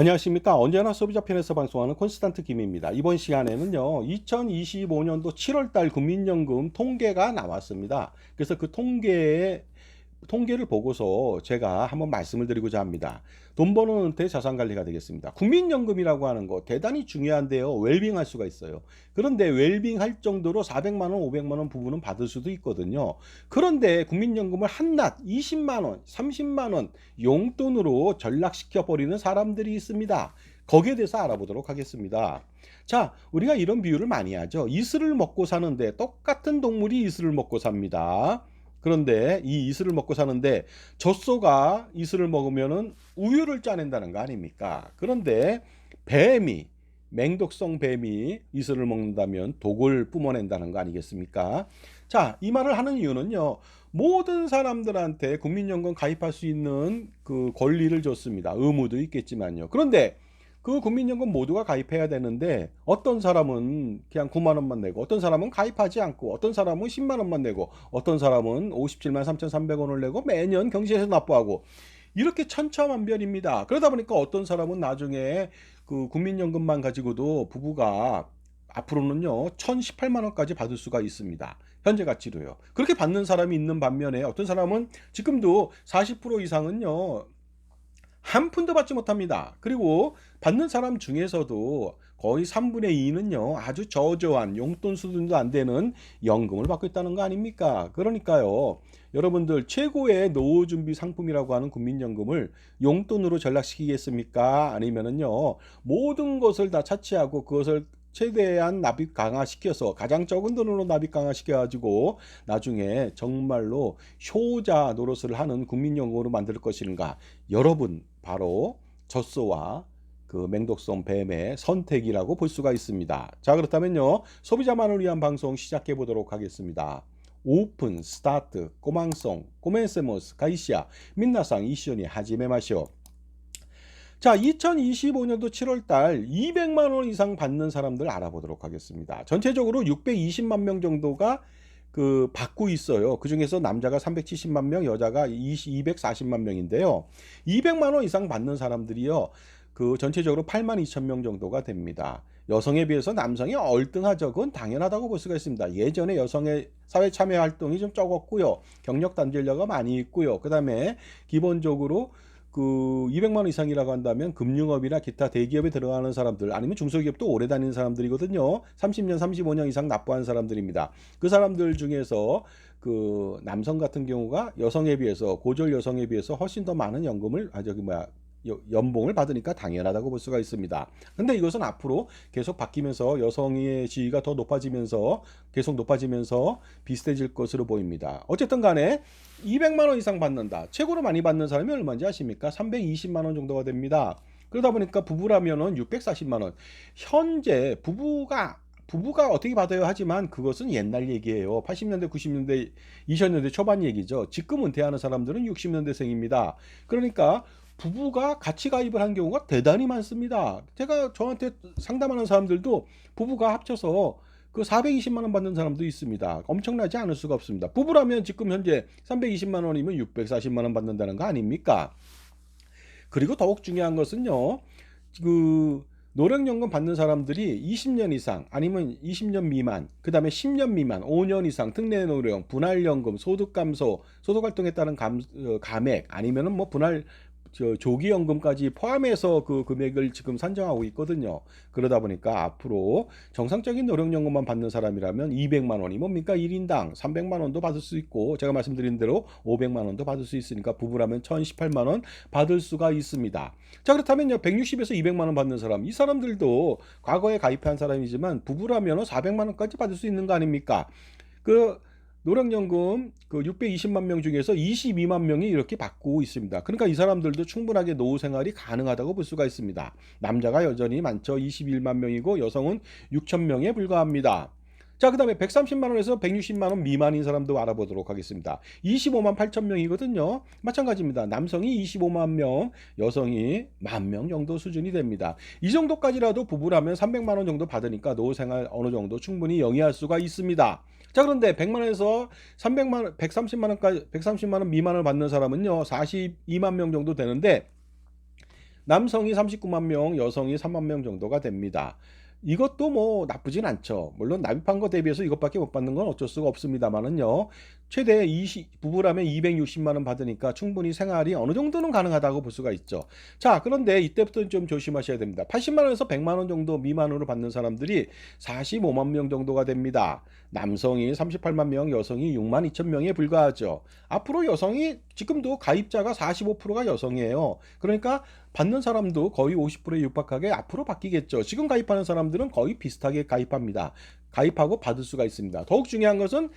안녕하십니까. 언제나 소비자 편에서 방송하는 콘스탄트 김입니다. 이번 시간에는요, 2025년도 7월달 국민연금 통계가 나왔습니다. 그래서 그 통계에 통계를 보고서 제가 한번 말씀을 드리고자 합니다. 돈 버는 은퇴 자산 관리가 되겠습니다. 국민연금이라고 하는 거 대단히 중요한데요. 웰빙 할 수가 있어요. 그런데 웰빙 할 정도로 400만 원, 500만 원 부분은 받을 수도 있거든요. 그런데 국민연금을 한낱 20만 원, 30만 원 용돈으로 전락시켜 버리는 사람들이 있습니다. 거기에 대해서 알아보도록 하겠습니다. 자, 우리가 이런 비유를 많이 하죠. 이슬을 먹고 사는데 똑같은 동물이 이슬을 먹고 삽니다. 그런데 이 이슬을 먹고 사는데 젖소가 이슬을 먹으면은 우유를 짜낸다는 거 아닙니까? 그런데 뱀이 맹독성 뱀이 이슬을 먹는다면 독을 뿜어낸다는 거 아니겠습니까? 자, 이 말을 하는 이유는요. 모든 사람들한테 국민연금 가입할 수 있는 그 권리를 줬습니다. 의무도 있겠지만요. 그런데 그 국민연금 모두가 가입해야 되는데 어떤 사람은 그냥 9만 원만 내고 어떤 사람은 가입하지 않고 어떤 사람은 10만 원만 내고 어떤 사람은 57만 3,300원을 내고 매년 경제에서 납부하고 이렇게 천차만별입니다. 그러다 보니까 어떤 사람은 나중에 그 국민연금만 가지고도 부부가 앞으로는요 1,018만 원까지 받을 수가 있습니다. 현재 가치로요. 그렇게 받는 사람이 있는 반면에 어떤 사람은 지금도 40% 이상은요 한 푼도 받지 못합니다. 그리고 받는 사람 중에서도 거의 3분의 2는요, 아주 저조한 용돈 수준도 안 되는 연금을 받고 있다는 거 아닙니까? 그러니까요, 여러분들 최고의 노후 준비 상품이라고 하는 국민연금을 용돈으로 전락시키겠습니까? 아니면은요, 모든 것을 다 차치하고 그것을 최대한 납입 강화시켜서 가장 적은 돈으로 납입 강화시켜가지고 나중에 정말로 효자 노릇을 하는 국민연금으로 만들 것인가? 여러분 바로 젖소와 그 맹독성 뱀의 선택이라고 볼 수가 있습니다. 자 그렇다면요 소비자만을 위한 방송 시작해 보도록 하겠습니다. 오픈 스타트 꼬망송 꼬멘세모스 가이시아 민나상 이시오니 하지메 마시오. 자, 2025년도 7월 달 200만 원 이상 받는 사람들 알아보도록 하겠습니다. 전체적으로 620만 명 정도가 그 받고 있어요. 그 중에서 남자가 370만 명, 여자가 20, 240만 명인데요. 200만 원 이상 받는 사람들이요. 그 전체적으로 8만 2천 명 정도가 됩니다. 여성에 비해서 남성이 얼등하죠. 그건 당연하다고 볼 수가 있습니다. 예전에 여성의 사회 참여 활동이 좀 적었고요. 경력 단절료가 많이 있고요. 그 다음에 기본적으로 그 200만 원 이상이라고 한다면 금융업이나 기타 대기업에 들어가는 사람들 아니면 중소기업도 오래 다니는 사람들이거든요. 30년, 35년 이상 납부한 사람들입니다. 그 사람들 중에서 그 남성 같은 경우가 여성에 비해서 고졸 여성에 비해서 훨씬 더 많은 연금을 아 저기 뭐야 여- 연봉을 받으니까 당연하다고 볼 수가 있습니다. 근데 이것은 앞으로 계속 바뀌면서 여성의 지위가 더 높아지면서 계속 높아지면서 비슷해질 것으로 보입니다. 어쨌든 간에 200만 원 이상 받는다. 최고로 많이 받는 사람이 얼마인지 아십니까? 320만 원 정도가 됩니다. 그러다 보니까 부부라면은 640만 원. 현재 부부가 부부가 어떻게 받아요 하지만 그것은 옛날 얘기예요. 80년대, 90년대, 2000년대 초반 얘기죠. 지금 은퇴하는 사람들은 60년대생입니다. 그러니까 부부가 같이 가입을 한 경우가 대단히 많습니다. 제가 저한테 상담하는 사람들도 부부가 합쳐서 그 420만 원 받는 사람도 있습니다. 엄청나지 않을 수가 없습니다. 부부라면 지금 현재 320만 원이면 640만 원 받는다는 거 아닙니까? 그리고 더욱 중요한 것은요. 그 노령연금 받는 사람들이 20년 이상 아니면 20년 미만, 그 다음에 10년 미만, 5년 이상 특례 노령, 분할연금, 소득 감소, 소득 활동에 따른 감, 어, 감액 아니면은 뭐 분할 저 조기연금까지 포함해서 그 금액을 지금 산정하고 있거든요. 그러다 보니까 앞으로 정상적인 노령연금만 받는 사람이라면 200만 원이 뭡니까? 1인당 300만 원도 받을 수 있고 제가 말씀드린 대로 500만 원도 받을 수 있으니까 부부라면 1018만 원 받을 수가 있습니다. 자 그렇다면요 160에서 200만 원 받는 사람 이 사람들도 과거에 가입한 사람이지만 부부라면 400만 원까지 받을 수 있는 거 아닙니까? 그 노령연금 그 620만 명 중에서 22만 명이 이렇게 받고 있습니다. 그러니까 이 사람들도 충분하게 노후 생활이 가능하다고 볼 수가 있습니다. 남자가 여전히 많죠. 21만 명이고 여성은 6천 명에 불과합니다. 자, 그 다음에 130만 원에서 160만 원 미만인 사람도 알아보도록 하겠습니다. 25만 8천 명이거든요. 마찬가지입니다. 남성이 25만 명, 여성이 만 명 정도 수준이 됩니다. 이 정도까지라도 부부라면 300만 원 정도 받으니까 노후 생활 어느 정도 충분히 영위할 수가 있습니다. 자, 그런데 100만 원에서 300만 원, 130만 원까지 130만 원 미만을 받는 사람은요. 42만 명 정도 되는데 남성이 39만 명, 여성이 3만 명 정도가 됩니다. 이것도 뭐 나쁘진 않죠. 물론 납입한 거 대비해서 이것밖에 못 받는 건 어쩔 수가 없습니다만은요. 최대 20, 부부라면 260만 원 받으니까 충분히 생활이 어느 정도는 가능하다고 볼 수가 있죠. 자, 그런데 이때부터 좀 조심하셔야 됩니다. 80만 원에서 100만 원 정도 미만으로 받는 사람들이 45만 명 정도가 됩니다. 남성이 38만 명, 여성이 6만 2천 명에 불과하죠. 앞으로 여성이 지금도 가입자가 45%가 여성이에요. 그러니까 받는 사람도 거의 50%에 육박하게 앞으로 바뀌겠죠. 지금 가입하는 사람들은 거의 비슷하게 가입합니다. 가입하고 받을 수가 있습니다. 더욱 중요한 것은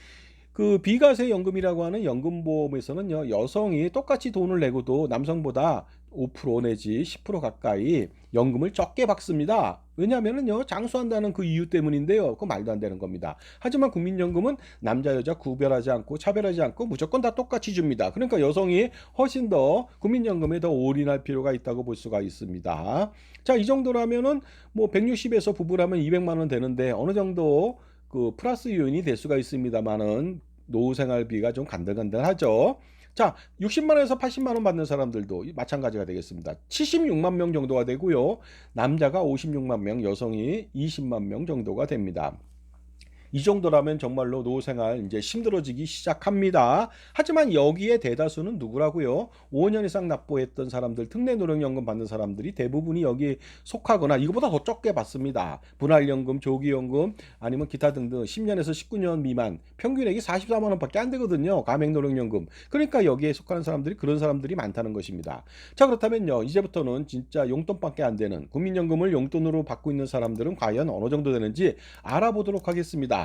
그 비과세 연금이라고 하는 연금보험에서는요 여성이 똑같이 돈을 내고도 남성보다 5% 내지 10% 가까이 연금을 적게 받습니다. 왜냐하면은요 장수한다는 그 이유 때문인데요. 그 말도 안 되는 겁니다. 하지만 국민연금은 남자 여자 구별하지 않고 차별하지 않고 무조건 다 똑같이 줍니다. 그러니까 여성이 훨씬 더 국민연금에 더 올인할 필요가 있다고 볼 수가 있습니다. 자이 정도라면은 뭐 160에서 부부라면 200만 원 되는데 어느 정도 그 플러스 요인이 될 수가 있습니다만은 노후 생활비가 좀 간들간들하죠. 자, 60만 원에서 80만 원 받는 사람들도 마찬가지가 되겠습니다. 76만 명 정도가 되고요. 남자가 56만 명, 여성이 20만 명 정도가 됩니다. 이 정도라면 정말로 노후 생활 이제 힘들어지기 시작합니다. 하지만 여기에 대다수는 누구라고요? 5년 이상 납부했던 사람들, 특례 노령연금 받는 사람들이 대부분이 여기에 속하거나 이거보다 더 적게 받습니다. 분할연금, 조기연금 아니면 기타 등등 10년에서 19년 미만 평균액이 44만 원밖에 안 되거든요. 가맹노령연금. 그러니까 여기에 속하는 사람들이 그런 사람들이 많다는 것입니다. 자 그렇다면요 이제부터는 진짜 용돈밖에 안 되는 국민연금을 용돈으로 받고 있는 사람들은 과연 어느 정도 되는지 알아보도록 하겠습니다.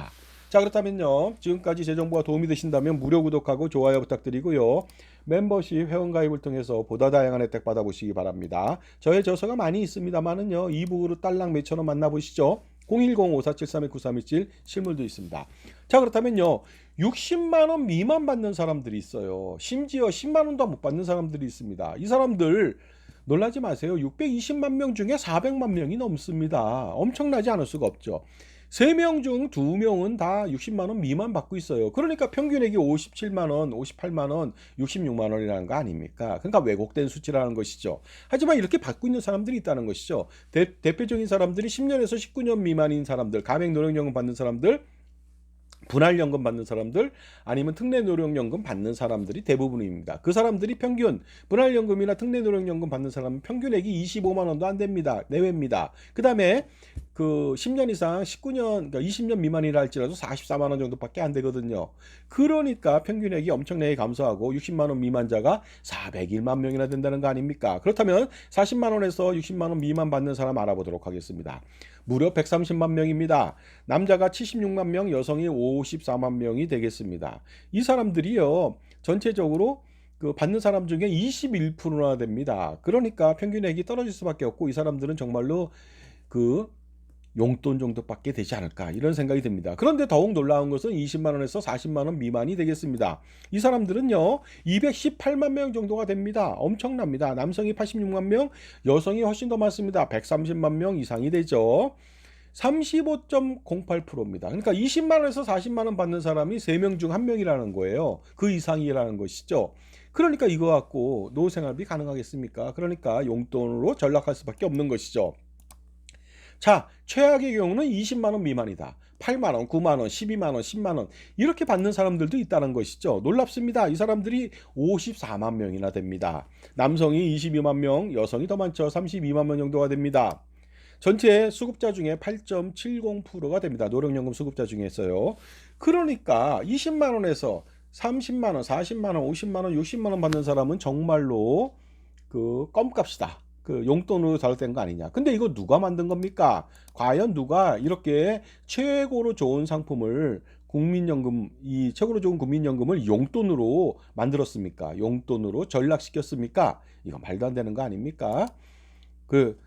자 그렇다면요. 지금까지 제 정보가 도움이 되신다면 무료 구독하고 좋아요 부탁드리고요. 멤버십 회원가입을 통해서 보다 다양한 혜택 받아보시기 바랍니다. 저의 저서가 많이 있습니다만은요. 이북으로 딸랑 몇천원 만나보시죠. 010-5473-9317 실물도 있습니다. 자 그렇다면요. 60만원 미만 받는 사람들이 있어요. 심지어 10만원도 못 받는 사람들이 있습니다. 이 사람들 놀라지 마세요. 620만 명 중에 400만 명이 넘습니다. 엄청나지 않을 수가 없죠 3명 중 2명은 다 60만 원 미만 받고 있어요. 그러니까 평균액이 57만 원, 58만 원, 66만 원이라는 거 아닙니까? 그러니까 왜곡된 수치라는 것이죠. 하지만 이렇게 받고 있는 사람들이 있다는 것이죠. 대, 대표적인 사람들이 10년에서 19년 미만인 사람들, 가맹 노령연금 받는 사람들, 분할연금 받는 사람들 아니면 특례노령연금 받는 사람들이 대부분입니다. 그 사람들이 평균 분할연금이나 특례노령연금 받는 사람은 평균액이 25만 원도 안 됩니다. 내외입니다. 그 다음에 그 10년 이상 19년 그러니까 20년 미만이라 할지라도 44만 원 정도밖에 안 되거든요. 그러니까 평균액이 엄청나게 감소하고 60만 원 미만자가 401만 명이나 된다는 거 아닙니까? 그렇다면 40만 원에서 60만 원 미만 받는 사람 알아보도록 하겠습니다. 무려 130만 명입니다. 남자가 76만 명, 여성이 54만 명이 되겠습니다. 이 사람들이요. 전체적으로 그 받는 사람 중에 21%나 됩니다. 그러니까 평균액이 떨어질 수밖에 없고 이 사람들은 정말로 그 용돈 정도밖에 되지 않을까 이런 생각이 듭니다. 그런데 더욱 놀라운 것은 20만 원에서 40만 원 미만이 되겠습니다. 이 사람들은요 218만 명 정도가 됩니다. 엄청납니다. 남성이 86만 명, 여성이 훨씬 더 많습니다. 130만 명 이상이 되죠. 35.08%입니다. 그러니까 20만 원에서 40만 원 받는 사람이 3명 중 1명이라는 거예요. 그 이상이라는 것이죠. 그러니까 이거 갖고 노후 생활비 가능하겠습니까? 그러니까 용돈으로 전락할 수밖에 없는 것이죠. 자, 최악의 경우는 20만 원 미만이다. 8만 원, 9만 원, 12만 원, 10만 원 이렇게 받는 사람들도 있다는 것이죠. 놀랍습니다. 이 사람들이 54만 명이나 됩니다. 남성이 22만 명, 여성이 더 많죠. 32만 명 정도가 됩니다. 전체 수급자 중에 8.70%가 됩니다. 노령연금 수급자 중에서요. 그러니까 20만 원에서 30만 원, 40만 원, 50만 원, 60만 원 받는 사람은 정말로 그 껌값이다. 그 용돈으로 잘못된 거 아니냐. 근데 이거 누가 만든 겁니까? 과연 누가 이렇게 최고로 좋은 상품을 국민연금 이 최고로 좋은 국민연금을 용돈으로 만들었습니까? 용돈으로 전락시켰습니까? 이거 말도 안 되는 거 아닙니까? 그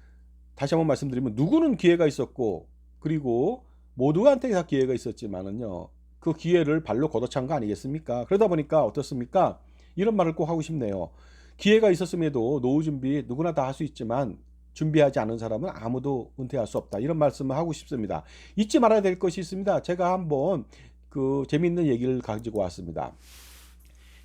다시 한번 말씀드리면 누구는 기회가 있었고 그리고 모두한테 다 기회가 있었지만은요. 그 기회를 발로 걷어찬 거 아니겠습니까? 그러다 보니까 어떻습니까? 이런 말을 꼭 하고 싶네요. 기회가 있었음에도 노후 준비 누구나 다 할 수 있지만 준비하지 않은 사람은 아무도 은퇴할 수 없다. 이런 말씀을 하고 싶습니다. 잊지 말아야 될 것이 있습니다. 제가 한번 그 재미있는 얘기를 가지고 왔습니다.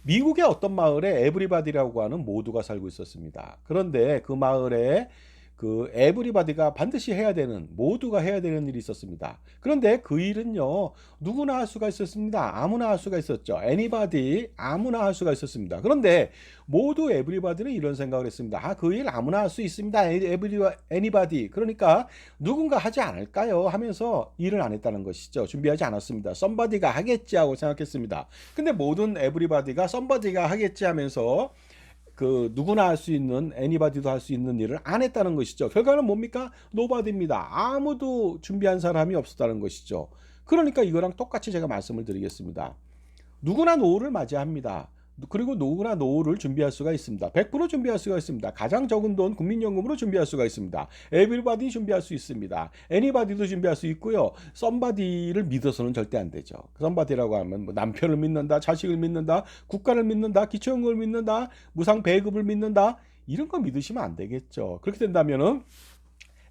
미국의 어떤 마을에 에브리바디라고 하는 모두가 살고 있었습니다. 그런데 그 마을에 그 에브리바디가 반드시 해야 되는 모두가 해야 되는 일이 있었습니다. 그런데 그 일은요 누구나 할 수가 있었습니다. 아무나 할 수가 있었죠. 애니바디 아무나 할 수가 있었습니다. 그런데 모두 에브리바디는 이런 생각을 했습니다. 아 그 일 아무나 할 수 있습니다. 에브리 애니바디 그러니까 누군가 하지 않을까요? 하면서 일을 안 했다는 것이죠. 준비하지 않았습니다. 썸바디가 하겠지 하고 생각했습니다. 근데 모든 에브리바디가 썸바디가 하겠지 하면서 그 누구나 할 수 있는 애니바디도 할 수 있는 일을 안 했다는 것이죠. 결과는 뭡니까? 노바디입니다. 아무도 준비한 사람이 없었다는 것이죠. 그러니까 이거랑 똑같이 제가 말씀을 드리겠습니다. 누구나 노후를 맞이합니다. 그리고 누구나 노후를 준비할 수가 있습니다. 100% 준비할 수가 있습니다. 가장 적은 돈 국민연금으로 준비할 수가 있습니다. 에빌바디 준비할 수 있습니다. 애니바디도 준비할 수 있고요. 썸바디를 믿어서는 절대 안 되죠. 썸바디라고 하면 뭐 남편을 믿는다, 자식을 믿는다, 국가를 믿는다, 기초연금을 믿는다, 무상 배급을 믿는다 이런 거 믿으시면 안 되겠죠. 그렇게 된다면은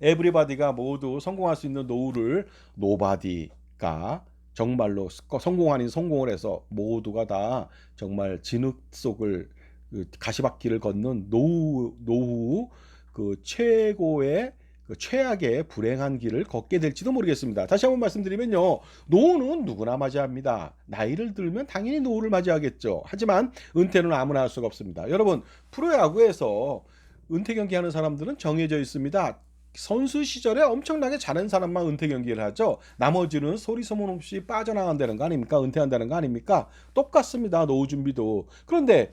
에브리바디가 모두 성공할 수 있는 노후를 노바디가 정말로 성공 아닌 성공을 해서 모두가 다 정말 진흙 속을 그 가시밭길을 걷는 노후 노후 그 최고의 그 최악의 불행한 길을 걷게 될지도 모르겠습니다. 다시 한번 말씀드리면요. 노후는 누구나 맞이합니다. 나이를 들면 당연히 노후를 맞이하겠죠. 하지만 은퇴는 아무나 할 수가 없습니다. 여러분, 프로야구에서 은퇴 경기하는 사람들은 정해져 있습니다. 선수 시절에 엄청나게 잘한 사람만 은퇴 경기를 하죠. 나머지는 소리 소문 없이 빠져나간다는 거 아닙니까? 은퇴한다는 거 아닙니까? 똑같습니다. 노후 준비도. 그런데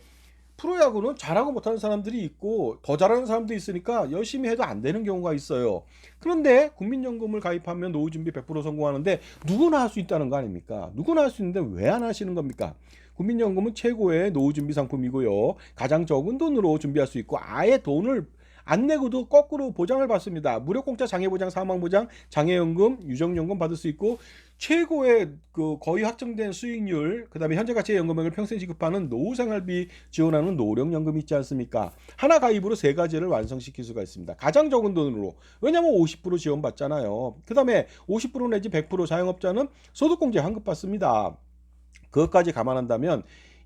프로야구는 잘하고 못하는 사람들이 있고 더 잘하는 사람도 있으니까 열심히 해도 안 되는 경우가 있어요. 그런데 국민연금을 가입하면 노후 준비 100% 성공하는데 누구나 할 수 있다는 거 아닙니까? 누구나 할 수 있는데 왜 안 하시는 겁니까? 국민연금은 최고의 노후 준비 상품이고요. 가장 적은 돈으로 준비할 수 있고 아예 돈을 안 내고도 거꾸로 보장을 받습니다. 무료 공짜 장애보장, 사망보장, 장애연금, 유정연금 받을 수 있고 최고의 그 거의 확정된 수익률, 그다음에 현재 가치의 연금액을 평생 지급하는 노후생활비 지원하는 노령연금이 있지 않습니까? 하나 가입으로 세 가지를 완성시킬 수가 있습니다. 가장 적은 돈으로 왜냐하면 50% 지원받잖아요. 그다음에 50% 내지 100% 자영업자는 소득공제 환급 받습니다. 그것까지 감안한다면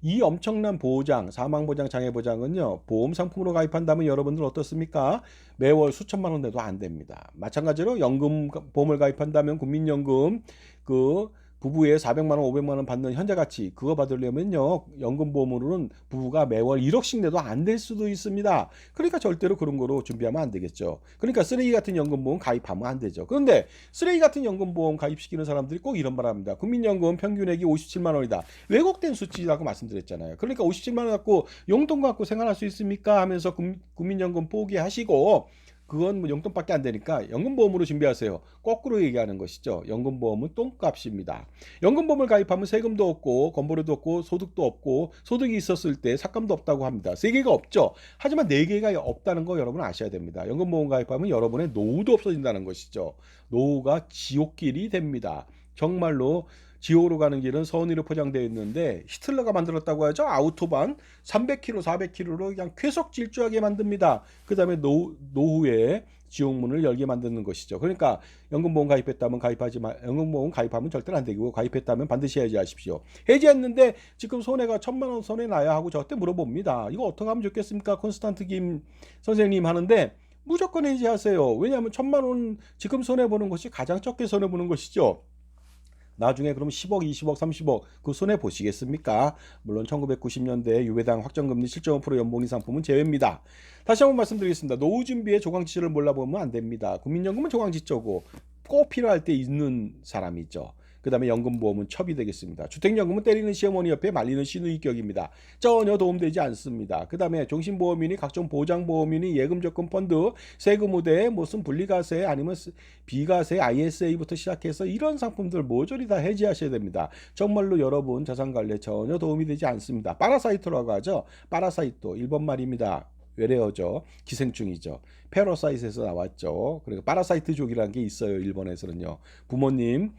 이 엄청난 보장, 사망보장, 장애보장은요, 보험 상품으로 가입한다면 여러분들 어떻습니까? 매월 수천만 원 내도 안 됩니다. 마찬가지로 연금 보험을 가입한다면 국민연금 그 부부의 400만 원, 500만 원 받는 현재 가치 그거 받으려면요 연금 보험으로는 부부가 매월 1억씩 내도 안 될 수도 있습니다. 그러니까 절대로 그런 거로 준비하면 안 되겠죠. 그러니까 쓰레기 같은 연금 보험 가입하면 안 되죠. 그런데 쓰레기 같은 연금 보험 가입시키는 사람들이 꼭 이런 말 합니다. 국민연금 평균액이 57만 원이다. 왜곡된 수치라고 말씀드렸잖아요. 그러니까 57만 원 갖고 용돈 갖고 생활할 수 있습니까? 하면서 국민연금 포기하시고 그건 뭐 용돈밖에 안 되니까 연금보험으로 준비하세요. 거꾸로 얘기하는 것이죠. 연금보험은 똥값입니다. 연금보험을 가입하면 세금도 없고 건보료도 없고 소득도 없고 소득이 있었을 때 삭감도 없다고 합니다. 세 개가 없죠. 하지만 네 개가 없다는 거 여러분 아셔야 됩니다. 연금보험 가입하면 여러분의 노후도 없어진다는 것이죠. 노후가 지옥길이 됩니다. 정말로 지옥으로 가는 길은 서운이로 포장되어 있는데 히틀러가 만들었다고 하죠. 아우토반 300km, 400km로 그냥 쾌속 질주하게 만듭니다. 그 다음에 노, 노후에 지옥문을 열게 만드는 것이죠. 그러니까 연금보험 가입했다면 가입하지 마. 연금보험 가입하면 절대로 안 되고 가입했다면 반드시 해지하십시오. 해지했는데 지금 손해가 천만 원 손해 나야 하고 저한테 물어봅니다. 이거 어떻게 하면 좋겠습니까? 콘스탄트 김 선생님 하는데 무조건 해지하세요. 왜냐하면 천만 원 지금 손해 보는 것이 가장 적게 손해 보는 것이죠. 나중에 그럼 10억, 20억, 30억 그 손해 보시겠습니까? 물론 1990년대 유배당 확정금리 7.5% 연봉이 상품은 제외입니다. 다시 한번 말씀드리겠습니다. 노후 준비의 조강지처를 몰라보면 안 됩니다. 국민연금은 조강지처고 꼭 필요할 때 있는 사람이죠. 그 다음에 연금보험은 첩이 되겠습니다. 주택연금은 때리는 시어머니 옆에 말리는 시누이격입니다. 전혀 도움되지 않습니다. 그 다음에 종신보험이니 각종 보장보험이니 예금적금 펀드, 세금 우대, 무슨 분리가세 아니면 비가세, ISA부터 시작해서 이런 상품들 모조리 다 해지하셔야 됩니다. 정말로 여러분 자산관리에 전혀 도움이 되지 않습니다. 파라사이토라고 하죠. 파라사이토 일본 말입니다. 외래어죠. 기생충이죠. 페로사이트에서 나왔죠. 그리고 파라사이트족이라는 게 있어요. 일본에서는요. 부모님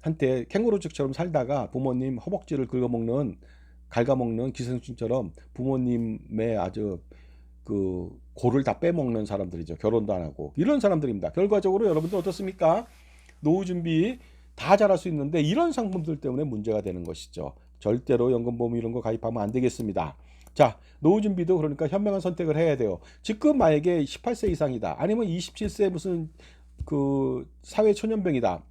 한때 캥거루족처럼 살다가 부모님 허벅지를 긁어먹는 갉아먹는 기생충처럼 부모님의 아주 그 고를 다 빼먹는 사람들이죠. 결혼도 안 하고 이런 사람들입니다. 결과적으로 여러분들 어떻습니까? 노후 준비 다 잘할 수 있는데 이런 상품들 때문에 문제가 되는 것이죠. 절대로 연금보험 이런 거 가입하면 안 되겠습니다. 자, 노후 준비도 그러니까 현명한 선택을 해야 돼요. 지금 만약에 18세 이상이다. 아니면 27세 무슨 그 사회 초년병이다.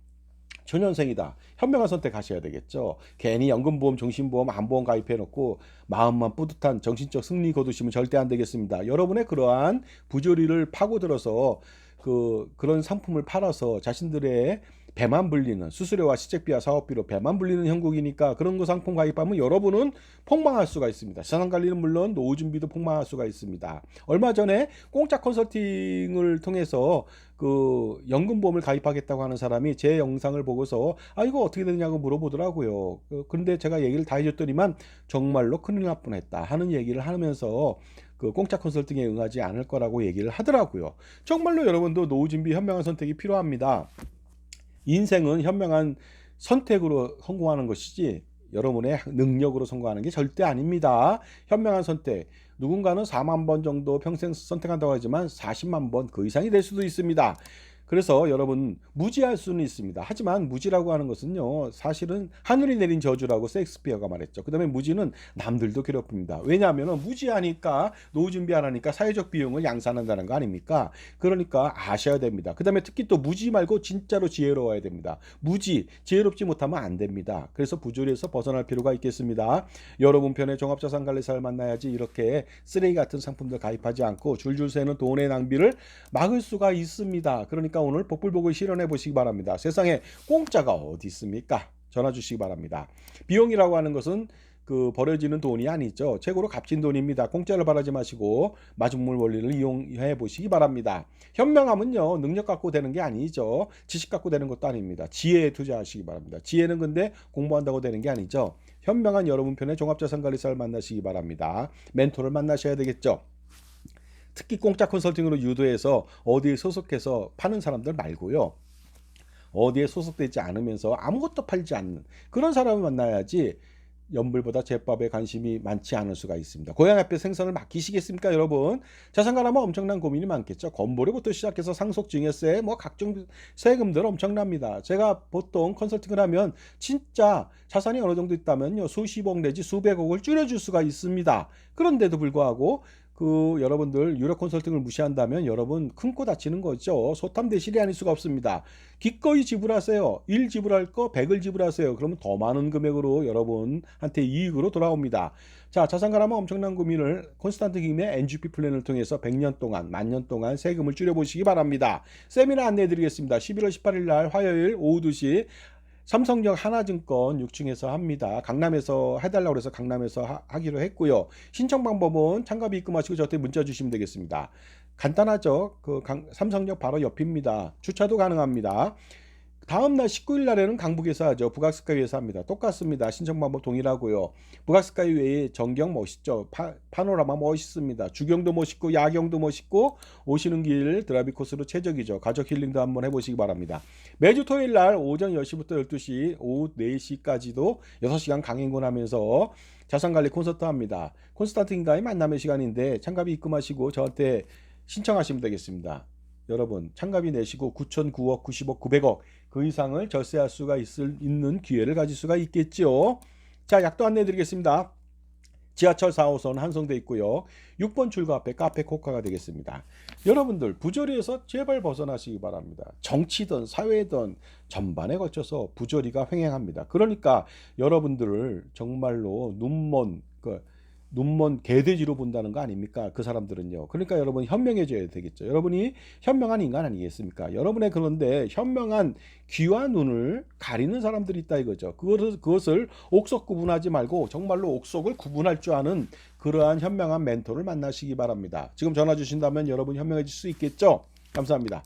초년생이다. 현명한 선택하셔야 되겠죠. 괜히 연금보험, 종신보험, 안보험 가입해 놓고 마음만 뿌듯한 정신적 승리 거두시면 절대 안 되겠습니다. 여러분의 그러한 부조리를 파고들어서 그 그런 상품을 팔아서 자신들의 배만 불리는 수수료와 시책비와 사업비로 배만 불리는 형국이니까 그런 거 상품 가입하면 여러분은 폭망할 수가 있습니다. 자산 관리는 물론 노후 준비도 폭망할 수가 있습니다. 얼마 전에 공짜 컨설팅을 통해서 그 연금보험을 가입하겠다고 하는 사람이 제 영상을 보고서 아 이거 어떻게 되냐고 물어보더라고요. 그- 그런데 제가 얘기를 다 해줬더니만 정말로 큰일 날 뻔했다 하는 얘기를 하면서 그 공짜 컨설팅에 응하지 않을 거라고 얘기를 하더라고요. 정말로 여러분도 노후 준비 현명한 선택이 필요합니다. 인생은 현명한 선택으로 성공하는 것이지 여러분의 능력으로 성공하는 게 절대 아닙니다. 현명한 선택. 누군가는 4만 번 정도 평생 선택한다고 하지만 40만 번 그 이상이 될 수도 있습니다. 그래서 여러분 무지할 수는 있습니다. 하지만 무지라고 하는 것은요 사실은 하늘이 내린 저주라고 셰익스피어가 말했죠. 그 다음에 무지는 남들도 괴롭힙니다. 왜냐하면 무지하니까 노후 준비 안 하니까 사회적 비용을 양산한다는 거 아닙니까? 그러니까 아셔야 됩니다. 그 다음에 특히 또 무지 말고 진짜로 지혜로워야 됩니다. 무지 지혜롭지 못하면 안 됩니다. 그래서 부조리에서 벗어날 필요가 있겠습니다. 여러분 편의 종합자산관리사를 만나야지 이렇게 쓰레기 같은 상품들 가입하지 않고 줄줄 새는 돈의 낭비를 막을 수가 있습니다. 그러니까 오늘 복불복을 실현해 보시기 바랍니다. 세상에 공짜가 어디 있습니까? 전화 주시기 바랍니다. 비용이라고 하는 것은 그 버려지는 돈이 아니죠. 최고로 값진 돈입니다. 공짜를 바라지 마시고 마중물 원리를 이용해 보시기 바랍니다. 현명함은요 능력 갖고 되는 게 아니죠. 지식 갖고 되는 것도 아닙니다. 지혜에 투자하시기 바랍니다. 지혜는 근데 공부한다고 되는 게 아니죠. 현명한 여러분 편의 종합자산관리사를 만나시기 바랍니다. 멘토를 만나셔야 되겠죠. 특히 공짜 컨설팅으로 유도해서 어디에 소속해서 파는 사람들 말고요. 어디에 소속되지 않으면서 아무것도 팔지 않는 그런 사람을 만나야지 연불보다 제밥에 관심이 많지 않을 수가 있습니다. 고향 앞에 생선을 맡기시겠습니까, 여러분? 자산가라 면 엄청난 고민이 많겠죠. 건보료부터 시작해서 상속 증여세, 뭐 각종 세금들 엄청납니다. 제가 보통 컨설팅을 하면 진짜 자산이 어느 정도 있다면요, 수십억 내지 수백억을 줄여줄 수가 있습니다. 그런데도 불구하고 그 여러분들 유료 컨설팅을 무시한다면 여러분 큰 코 다치는 거죠. 소탐 대실이 아닐 수가 없습니다. 기꺼이 지불하세요. 1 지불할 거 100을 지불하세요. 그러면 더 많은 금액으로 여러분한테 이익으로 돌아옵니다. 자, 자산가라면 엄청난 고민을 콘스탄트 김의 NGP 플랜을 통해서 100년 동안, 만년 동안 세금을 줄여보시기 바랍니다. 세미나 안내해 드리겠습니다. 11월 18일 날 화요일 오후 2시 삼성역 하나증권 6층에서 합니다. 강남에서 해달라고 해서 강남에서 하, 기로 했고요. 신청 방법은 참가비 입금하시고 저한테 문자 주시면 되겠습니다. 간단하죠. 그 강, 삼성역 바로 옆입니다. 주차도 가능합니다. 다음 날 19일 날에는 강북에서 하죠. 북악스카이에서 합니다. 똑같습니다. 신청 방법 동일하고요. 북악스카이 외에 전경 멋있죠. 파, 파노라마 멋있습니다. 주경도 멋있고 야경도 멋있고 오시는 길 드라이브 코스로 최적이죠. 가족 힐링도 한번 해보시기 바랍니다. 매주 토요일 날 오전 10시부터 12시, 오후 4시까지도 6시간 강행군 하면서 자산관리 콘서트 합니다. 콘스탄틴과의 만남의 시간인데 참가비 입금하시고 저한테 신청하시면 되겠습니다. 여러분 참가비 내시고 9천 9억 90억 900억 그 이상을 절세할 수가 있을, 있는 기회를 가질 수가 있겠죠. 자 약도 안내해 드리겠습니다. 지하철 4호선 한성돼 있고요. 6번 출구 앞에 카페 코카가 되겠습니다. 여러분들 부조리에서 제발 벗어나시기 바랍니다. 정치든 사회든 전반에 걸쳐서 부조리가 횡행합니다. 그러니까 여러분들을 정말로 눈먼 그 눈먼 개돼지로 본다는 거 아닙니까? 그 사람들은요. 그러니까 여러분 현명해져야 되겠죠. 여러분이 현명한 인간 아니겠습니까? 여러분의 그런데 현명한 귀와 눈을 가리는 사람들이 있다 이거죠. 그것을, 그것을 옥석 구분하지 말고 정말로 옥석을 구분할 줄 아는 그러한 현명한 멘토를 만나시기 바랍니다. 지금 전화 주신다면 여러분 현명해질 수 있겠죠? 감사합니다.